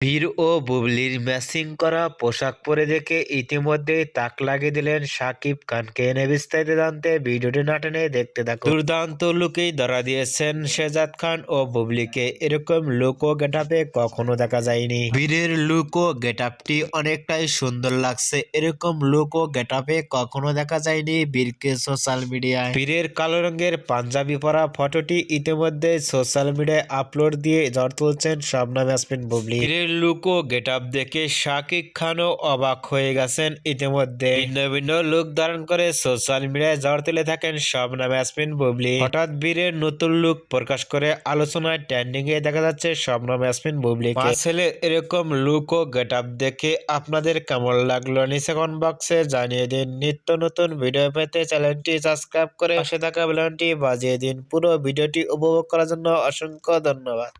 বীর ও বুবলির ম্যাচিং করা পোশাক পরে দেখে ইতিমধ্যেই তাক লাগিয়ে দিলেন শাকিব খানকে। এনে বিস্তারিত জানতে ভিডিওটি না টেনে দেখতে থাকুন। দুর্দান্ত লুকেই ধরা দিয়েছেন শেজাদ খান ও বুবলিকে। এরকম লুক ও গেটাপে কখনো দেখা যায়নি। বীরের লুক ও গেটাপটি অনেকটাই সুন্দর লাগছে। এরকম লুক ও গেটাপে কখনো দেখা যায়নি বীরকে সোশ্যাল মিডিয়ায় বীরের কালো রঙের পাঞ্জাবি পরা ফটোটি ইতিমধ্যে সোশ্যাল মিডিয়ায় আপলোড দিয়ে ঝড় তুলছেন শবনম ইয়াসমিন বুবলি। লুক ও গেটআপ দেখে শাকিব খানও অবাক হয়ে গেছেন ইতিমধ্যে। ভিন্ন ভিন্ন লুক ধারণ করে সোশ্যাল মিডিয়ায় ঝড় তুলে থাকেন শবনম ইয়াসমিন বুবলি। হঠাৎ বীরের নতুন লুক প্রকাশ করে আলোচনায় ট্রেন্ডিং এ দেখা যাচ্ছে শবনম ইয়াসমিন বুবলি ছেলে এরকম লুক ও গেটআপ দেখে আপনাদের কেমন লাগল নিচে কমেন্ট বক্সে জানিয়ে দিন। নিত্য নতুন ভিডিও পেতে চ্যানেলটি সাবস্ক্রাইব করে পাশে থাকা বেলনটি বাজিয়ে দিন। পুরো ভিডিওটি উপভোগ করার জন্য অসংখ্য ধন্যবাদ।